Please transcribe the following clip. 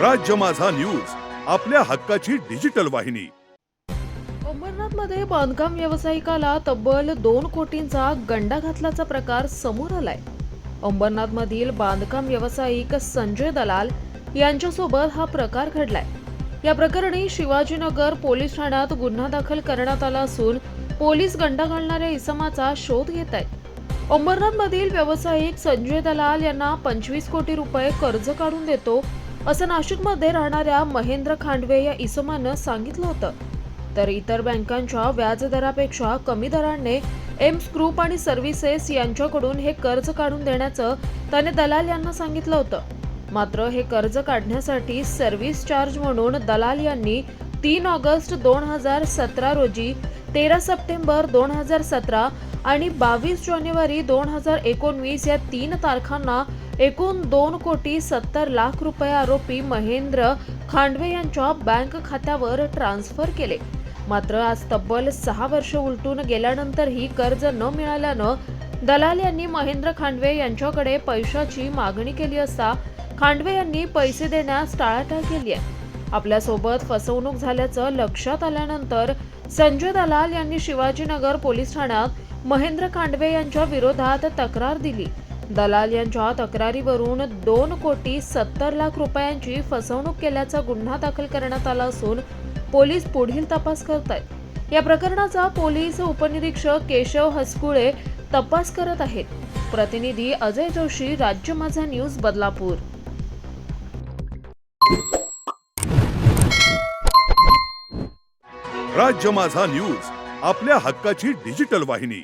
राज्य माझा न्यूज आपल्या हक्काची डिजिटल वाहिनी. अंबरनाथमध्ये बांधकाम व्यावसायिकाला तब्बल दोन कोटींचा गंडा घातल्याचा प्रकार समोर आलाय. अंबरनाथमधील बांधकाम व्यावसायिक संजय दलाल यांच्यासोबत हा प्रकार घडलाय. या प्रकरणी शिवाजीनगर पोलीस ठाण्यात गुन्हा दाखल करण्यात आला असून पोलीस गंडा घालणाऱ्या इसमाचा शोध घेत आहेत अंबरनाथमधील व्यावसायिक संजय दलाल यांना पंचवीस कोटी रुपये कर्ज काढून देतो असं नाशिकमध्ये राहणाऱ्या महेंद्र खांडवे या इसमानं सांगितलं होतं. तर इतर बँकांच्या व्याजदरापेक्षा कमी दराने एम्स ग्रुप आणि सर्व्हिसेस यांच्याकडून हे कर्ज काढून देण्याचं त्याने दलाल यांना सांगितलं होतं. मात्र हे कर्ज काढण्यासाठी सर्व्हिस चार्ज म्हणून दलाल यांनी तीन ऑगस्ट दोन हजार सतरा रोजी तेरा सप्टेंबर दोन हजार सतरा आणि बावीस जानेवारी दोन हजार एकोणवीस या तीन तारखांना एकूण दोन कोटी सत्तर लाख रुपये आरोपी महेंद्र खांडवे यांच्या बँक खात्यावर ट्रान्स्फर केले. मात्र आज तब्बल सहा वर्ष उलटून गेल्यानंतरही कर्ज न मिळाल्यानं दलाल यांनी महेंद्र खांडवे यांच्याकडे पैशाची मागणी केली असता खांडवे यांनी पैसे देण्यास टाळाटाळ केली आहे. आपल्यासोबत फसवणूक झाल्याचं लक्षात आल्यानंतर संजय दलाल यांनी शिवाजीनगर पोलीस ठाण्यात महेंद्र खांडवे यांच्या विरोधात तक्रार दिली. दलाल यांच्या तक्रारीवरून दोन कोटी सत्तर लाख रुपयांची फसवणूक केल्याचा गुन्हा दाखल करण्यात आला असून पोलीस पुढील तपास करत आहेत या प्रकरणाचा पोलीस उपनिरीक्षक केशव हसकुळे तपास करत आहेत. प्रतिनिधी अजय जोशी राज्य माझा न्यूज बदलापूर. राज्य माझा न्यूज आपल्या हक्काची डिजिटल वाहिनी.